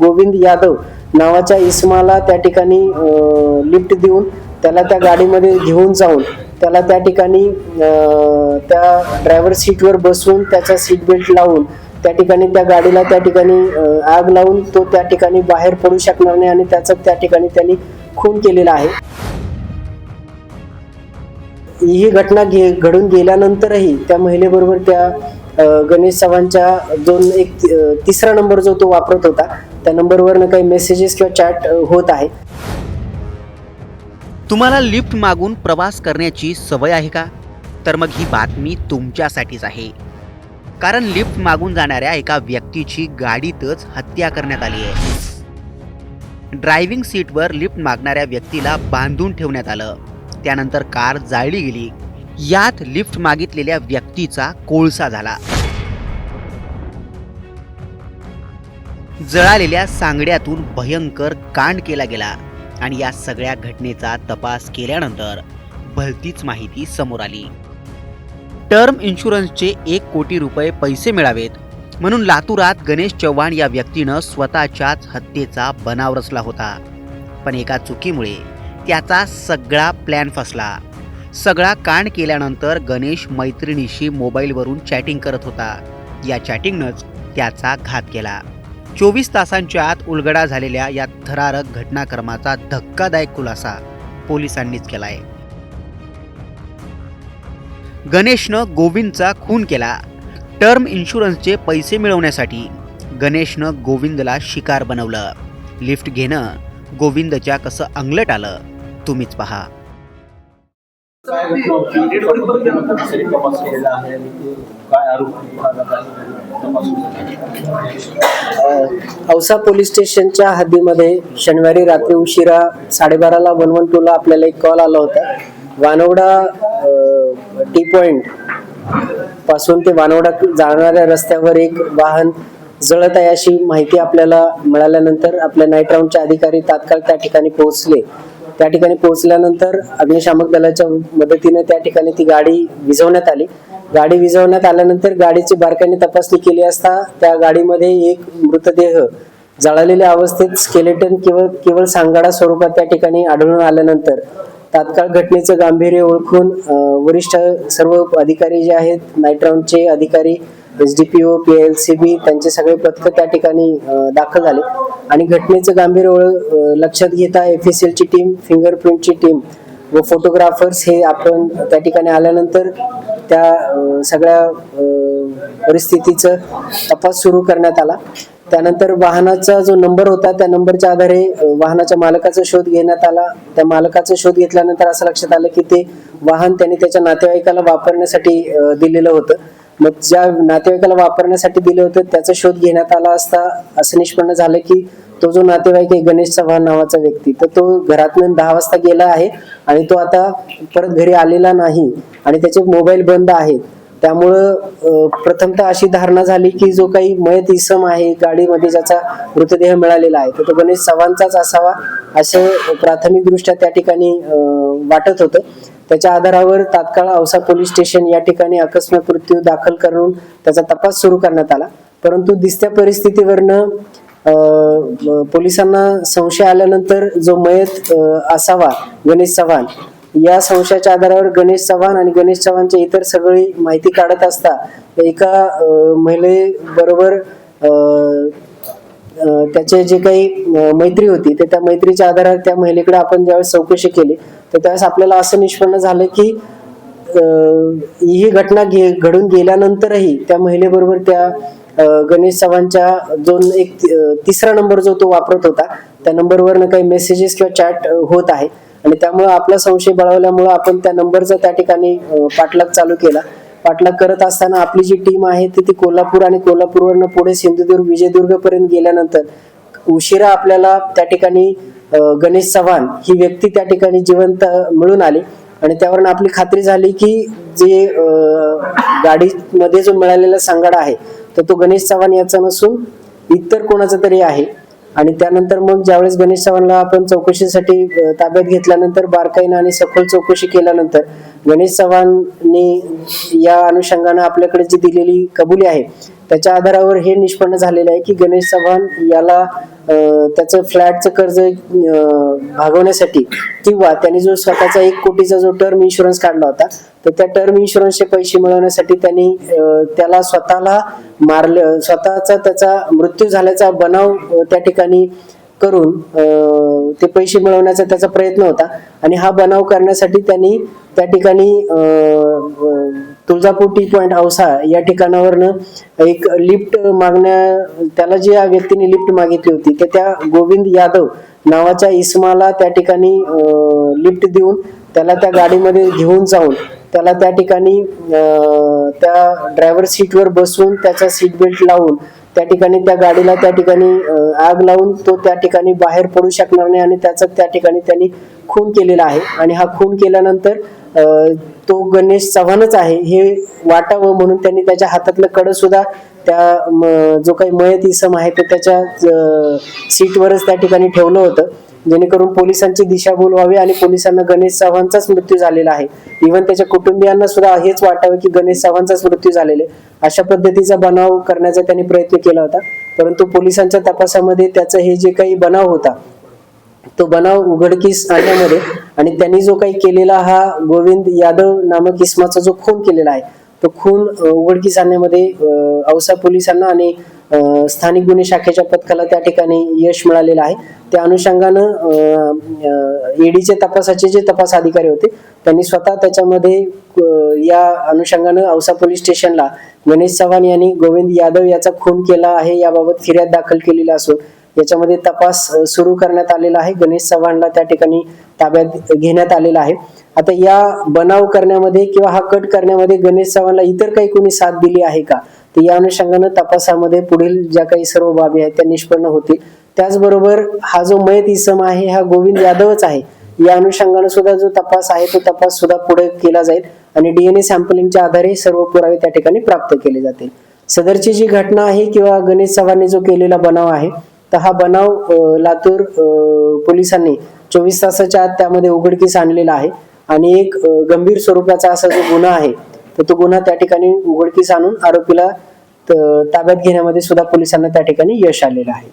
गोविंद यादव नावाच्या इस्माला त्या ठिकाणी लिफ्ट देऊन त्याला त्या गाडीमध्ये घेऊन जाऊन त्याला त्या ठिकाणी त्या ड्रायव्हर सीटवर बसवून त्याचा सीट बेल्ट लावून त्या ठिकाणी त्या गाडीला त्या ठिकाणी आग लावून तो त्या ठिकाणी बाहेर पडू शकणार नाही आणि त्याचा त्या ठिकाणी त्यांनी खून केलेला आहे. ही घटना घे घडून गेल्यानंतरही त्या महिलेबरोबर त्या गणेश चव्हाणच्या जो एक तिसरा नंबर जो तो वापरत होता त्या नंबरवरनं काही मेसेजेस किंवा चॅट होत आहे. तुम्हाला लिफ्ट मागून प्रवास करण्याची सवय आहे का? तर मग ही बातमी तुमच्यासाठीच आहे. कारण लिफ्ट मागून जाणाऱ्या एका व्यक्तीची गाडीतच हत्या करण्यात आली आहे. ड्रायव्हिंग सीटवर लिफ्ट मागणाऱ्या व्यक्तीला बांधून ठेवण्यात आलं. त्यानंतर कार जाळली गेली. यात लिफ्ट मागितलेल्या व्यक्तीचा कोळसा झाला. जळालेल्या सांगड्यातून भयंकर कांड केला गेला आणि या सगळ्या घटनेचा तपास केल्यानंतर भलतीच माहिती समोर आली. टर्म इन्शुरन्सचे एक कोटी रुपये पैसे मिळावेत म्हणून लातूरात गणेश चव्हाण या व्यक्तीनं स्वतःच्याच हत्येचा बनाव रचला होता. पण एका चुकीमुळे त्याचा सगळा प्लॅन फसला. सगळा कांड केल्यानंतर गणेश मैत्रिणीशी मोबाईलवरून चॅटिंग करत होता. या चॅटिंगनंच त्याचा घात केला. चोवीस तासांच्या आत उलगडा झालेल्या या थरारक घटनाक्रमाचा धक्कादायक खुलासा पोलिसांनीच केलाय. गणेशनं गोविंदचा खून केला. टर्म इन्शुरन्सचे पैसे मिळवण्यासाठी गणेशनं गोविंदला शिकार बनवलं. लिफ्ट घेणं गोविंदच्या कसं अंगलट आलं तुम्हीच पहा. औसा पोलीस स्टेशनच्या हद्दीमध्ये शनिवारी रात्री उशिरा साडेबाराला वन वन टूला आपल्याला एक कॉल आला होता. वानवडा टी पॉइंटपासून ते वानवडा जाणाऱ्या रस्त्यावर एक वाहन जळत आहे अशी माहिती आपल्याला मिळाल्यानंतर आपल्या नाईट राऊंडचे अधिकारी तात्काळ त्या ठिकाणी पोहोचले. त्या ठिकाणी पोहोचल्यानंतर अग्निशामक दलाच्या मदतीने त्या ठिकाणी ती गाडी विझवण्यात आली. गाडी विझवण्यात आल्यानंतर गाडीची बारकाईने तपासणी केली असता त्या गाडीमध्ये एक मृतदेह जळालेल्या अवस्थेत स्केलेटन केवळ केवळ सांगाडा स्वरूपात त्या ठिकाणी आढळून आल्यानंतर तात्काळ घटनेचं गांभीर्य ओळखून वरिष्ठ सर्व अधिकारी जे आहेत नाईट राऊंडचे अधिकारी S D P O P L C B त्यांचे सगळे पथक त्या ठिकाणी दाखल झाले. आणि घटनेचं गांभीर्य ओळख लक्षात घेता एफ एस एलची टीम फिंगरप्रिंटची टीम व फोटोग्राफर्स हे आपण त्या ठिकाणी आल्यानंतर त्या सगळ्या परिस्थितीचं तपास सुरू करण्यात आला. त्यानंतर वाहनाचा जो नंबर होता त्या नंबरच्या आधारे वाहनाच्या मालकाचा शोध घेण्यात आला. त्या मालकाचा शोध घेतल्यानंतर असं लक्षात आलं की ते वाहन त्याने त्याच्या नातेवाईकाला वापरण्यासाठी दिलेलं होतं. मग ज्या नातेवाईकाला वापरण्यासाठी दिलं होतं त्याचा शोध घेण्यात आला असता असं निष्पन्न झालं की तो जो नातेवाईक आहे गणेश चव्हाण नावाचा व्यक्ती तर तो घरातून दहा वाजता गेला आहे आणि तो आता परत घरी आलेला नाही आणि त्याचे मोबाईल बंद आहेत. त्यामुळं प्रथमतः अशी धारणा झाली की जो काही मयत इसम आहे गाडीमध्ये ज्याचा मृतदेह मिळालेला आहे तर तो गणेश चव्हाणचाच असावा असं प्राथमिक दृष्ट्या त्या ठिकाणी वाटत होतं. त्याच्या आधारावर तात्काळ औसा पोलीस स्टेशन या ठिकाणी अकस्मात मृत्यू दाखल करून त्याचा तपास सुरू करण्यात आला. परंतु दिसत्या परिस्थितीवरनं पोलिसांना संशय आल्यानंतर जो मयत असावा गणेश चव्हाण या संशयाच्या आधारावर गणेश चव्हाण आणि गणेश चव्हाणची इतर सगळी माहिती काढत असता एका महिलेबरोबर त्याचे जे काही मैत्री होती ते त्या मैत्रीच्या आधारावर त्या महिलेकडे आपण ज्यावेळेस चौकशी केली तर त्यावेळेस आपल्याला असं निष्पन्न झालं की ही घटना घे घडून गेल्यानंतरही त्या महिलेबरोबर त्या गणेश चव्हाणच्या जो एक तिसरा नंबर जो तो वापरत होता त्या नंबरवरनं काही मेसेजेस किंवा चॅट होत आहे. आणि त्यामुळं आपला संशय बळवल्यामुळं आपण त्या नंबरचा त्या ठिकाणी पाठलाग चालू केला. पाठलाग करत असताना आपली जी टीम आहे ती ती कोल्हापूर आणि कोल्हापूरवरनं पुढे सिंधुदुर्ग विजयदुर्ग पर्यंत गेल्यानंतर उशिरा आपल्याला त्या ठिकाणी गणेश चव्हाण ही व्यक्ती त्या ठिकाणी जिवंत मिळून आली. आणि त्यावरून आपली खात्री झाली की जे गाडीमध्ये जो मिळालेला सांगाडा आहे तर तो गणेश चव्हाण याचा नसून इतर कोणाचा तरी आहे. आणि त्यानंतर मग ज्यावेळेस गणेश चव्हाणला आपण चौकशीसाठी ताब्यात घेतल्यानंतर बारकाईनं आणि सखोल चौकशी केल्यानंतर गणेश चव्हाणने या अनुषंगानं आपल्याकडे जी दिलेली कबुली आहे त्याच्या आधारावर हे निष्पन्न झालेलं आहे की गणेश चव्हाण याला त्याचं फ्लॅटचं कर्ज भागवण्यासाठी किंवा त्यांनी जो स्वतःचा एक कोटीचा जो टर्म इन्शुरन्स काढला होता तर त्या टर्म इन्शुरन्सचे पैसे मिळवण्यासाठी त्यांनी त्याला स्वतःला मारलं स्वतःचा त्याचा मृत्यू झाल्याचा बनाव त्या ठिकाणी करून ते पैसे मिळवण्याचा त्याचा प्रयत्न होता. आणि हा बनाव करण्यासाठी त्यांनी त्या ठिकाणी तुळजापूर टी पॉइंट औसा या ठिकाणावरनं एक लिफ्ट मागण्या त्याला जी या व्यक्तीने लिफ्ट मागितली होती तर त्या गोविंद यादव नावाच्या इस्माला त्या ठिकाणी लिफ्ट देऊन त्याला त्या गाडीमध्ये घेऊन जाऊन त्याला त्या ठिकाणी त्या ड्रायव्हर सीटवर बसून त्याचा सीट बेल्ट लावून त्या ठिकाणी त्या गाडीला त्या ठिकाणी आग लावून तो त्या ठिकाणी बाहेर पडू शकणार नाही आणि त्याचा त्या ठिकाणी त्यांनी खून केलेला आहे. आणि हा खून केल्यानंतर तो गणेश चव्हाणच आहे हे वाटावं म्हणून त्यांनी त्याच्या हातातलं कड सुद्धा त्या म- जो काही मयत इसम आहे तो त्याच्या सीटवरच त्या ठिकाणी ठेवलं होतं. जेणेकरून पोलिसांची दिशाभूल व्हावी आणि पोलिसांना गणेश चव्हाणचाच मृत्यू झालेला आहे. इव्हन त्याच्या कुटुंबियांना सुद्धा हेच वाटावं की गणेश चव्हाणचाच मृत्यू झालेला अशा पद्धतीचा बनाव करण्याचा त्यांनी प्रयत्न केला होता. परंतु पोलिसांच्या तपासामध्ये त्याचा हे जे काही बनाव होता तो बनाव उघडकीस आणण्यामध्ये आणि त्यांनी जो काही केलेला हा गोविंद यादव नामक इस्माचा जो खून केलेला आहे तो खून उघडकीस आणण्यामध्ये औसा पोलिसांना आणि स्थानिक गुन्हे शाखेच्या पथकाला त्या ठिकाणी यश मिळालेलं आहे. त्या अनुषंगानं ईडीचे तपासाचे जे तपास अधिकारी होते त्यांनी स्वतः त्याच्यामध्ये या अनुषंगानं औसा पोलीस स्टेशनला गणेश चव्हाण यांनी गोविंद यादव याचा खून केला आहे याबाबत फिर्याद दाखल केलेली असून याच्यामध्ये तपास सुरू करण्यात आलेला आहे. गणेश चव्हाणला त्या ठिकाणी ताब्यात घेण्यात आलेला आहे. आता या बनाव करण्यामध्ये किंवा हा कट करण्यामध्ये गणेश चव्हाणला इतर काही कोणी साथ दिली आहे का? तर या अनुषंगानं तपासामध्ये पुढील ज्या काही सर्व बाबी आहेत त्या निष्पन्न होतील. त्याचबरोबर हा जो मयत इसम आहे हा गोविंद यादवच आहे. या अनुषंगानं सुद्धा जो तपास आहे तो तपास सुद्धा पुढे केला जाईल आणि डीएनए सॅम्पलिंगच्या आधारे सर्व पुरावे त्या ठिकाणी प्राप्त केले जातील. सदरची जी घटना आहे किंवा गणेश चव्हाणने जो केलेला बनाव आहे तर हा बनाव लातूर पोलिसांनी चोवीस तासाच्या आत त्यामध्ये उघडकीस आणलेला आहे. आणि एक गंभीर स्वरूपाचा असा जो गुन्हा आहे तर तो गुन्हा त्या ठिकाणी उघडकीस आणून आरोपीला त- ताब्यात घेण्यामध्ये सुद्धा पोलिसांना त्या ठिकाणी यश आलेलं आहे.